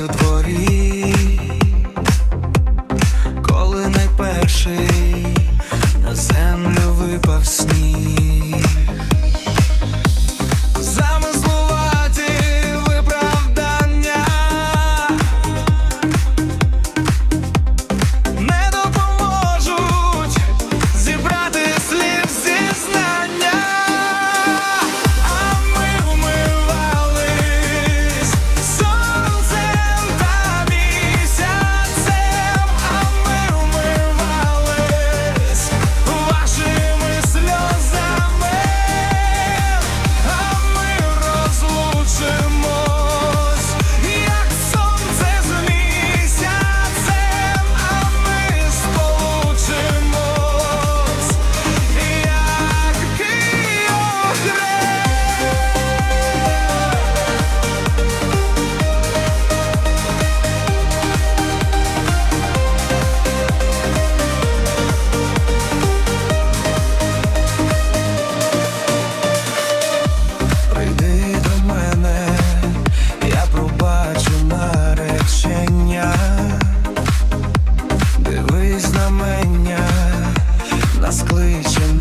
у дворі. знамення, нас кличе